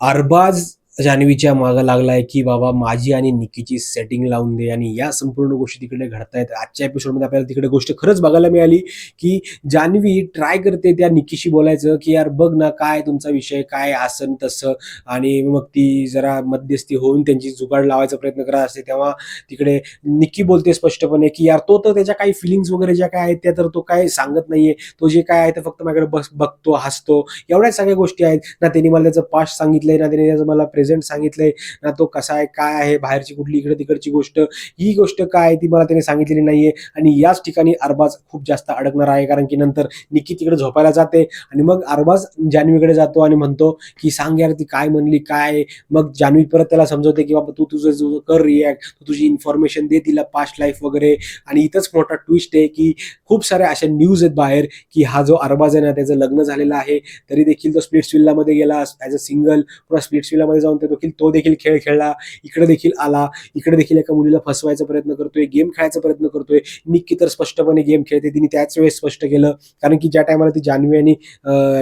अरबाज जान्हवीच्या मागं लागलाय की बाबा माझी आणि निकीची सेटिंग लावून दे आणि या संपूर्ण गोष्टी तिकडे घडतायत. आजच्या एपिसोडमध्ये आपल्याला तिकडे गोष्ट खरंच बघायला मिळाली की जान्हवी ट्राय करते त्या निकीशी बोलायचं की यार बघ ना काय तुमचा विषय काय आसन तसं. आणि मग ती जरा मध्यस्थी होऊन त्यांची जुगाड लावायचा प्रयत्न करत असते. तेव्हा तिकडे निक्की बोलते स्पष्टपणे की यार तो तर त्याच्या काही फिलिंग्स वगैरे ज्या काय आहेत त्या तर तो काय सांगत नाहीये. तो जे काय आहे ते फक्त माझ्याकडे बस बघतो हसतो. एवढ्याच सगळ्या गोष्टी आहेत. ना त्यांनी मला त्याचं पास्ट सांगितलंय ना त्याने त्याचं मला प्रेझेंट सांगितलंय ना तो कसा आहे काय आहे बाहेरची कुठली इकडे तिकडची गोष्ट ही गोष्ट काय आहे ती मला त्याने सांगितलेली नाहीये. आणि याच ठिकाणी अरबाज खूप जास्त अडकणार आहे कारण की नंतर निकी तिकडे झोपायला जाते. आणि मग अरबाज जान्हवीकडे जातो आणि म्हणतो की सांग यार ती काय म्हणली काय आहे?" मग जान्हवी परत त्याला समजवते की बाबा तू तुझं तुझं कर रिॲक्ट तू तुझी इन्फॉर्मेशन दे तिला पास्ट लाईफ वगैरे. आणि इथंच मोठा ट्विस्ट आहे की खूप साऱ्या अशा न्यूज आहेत बाहेर की हा जो अरबाज आहे ना त्याचं लग्न झालेलं आहे. तरी देखील तो स्प्लिट्स विल्लामध्ये गेला ॲज अ सिंगल पुन्हा स्प्लिट्स विल्लामध्ये जाऊन म्हणतो देखील तो देखील खेळ खेळला इकडे देखील आला इकडे देखील एका मुलीला फसवायचा प्रयत्न करतोय गेम खेळायचा प्रयत्न करतोय. निक्की तर स्पष्टपणे गेम खेळते तिने त्याच वेळेस स्पष्ट केलं. कारण की ज्या टायमाला ती जान्हवी आणि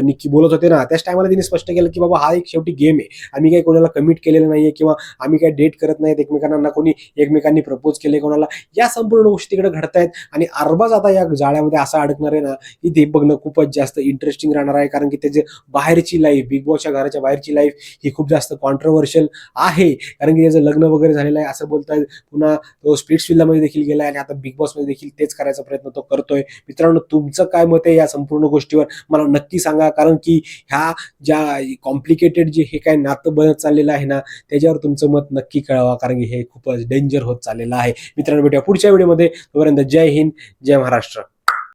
निक्की बोलत होते ना त्याच टायमाला तिने स्पष्ट केलं की बाबा हा एक शेवटी गेम आहे. आम्ही काही कोणाला कमिट केलेलं नाहीये किंवा आम्ही काही डेट करत नाहीत एकमेकांना ना कोणी एकमेकांनी प्रपोज केले कोणाला. या संपूर्ण गोष्टी तिकडे घडतायत आणि अरबाज आता या जाळ्यामध्ये असा अडकणार आहे ना की ते बघणं खूपच जास्त इंटरेस्टिंग राहणार आहे. कारण की त्याचे बाहेरची लाईफ बिग बॉसच्या घराच्या बाहेरची लाईफ ही खूप जास्त कॉन्ट्रोवर्शियल आहे. कारण की त्याचं लग्न वगैरे झालेलं आहे असं बोलतायत. पुन्हा तो स्प्लिट्स विल्लामध्ये देखील गेला आणि आता बिग बॉसमध्ये देखील तेच करायचा प्रयत्न तो करतोय. मित्रांनो तुमचं काय मत आहे या संपूर्ण गोष्टीवर? मला नक्की सांगा. कारण की ह्या ज्या कॉम्प्लिकेटेड जे हे काय नातं बनत चाललेलं आहे ना त्याच्यावर तुमचं मत नक्की कळवा. कारण की हे खूपच डेंजर होत चाललेलं आहे. मित्रांनो भेटूया पुढच्या व्हिडिओमध्ये तोपर्यंत जय हिंद जय महाराष्ट्र.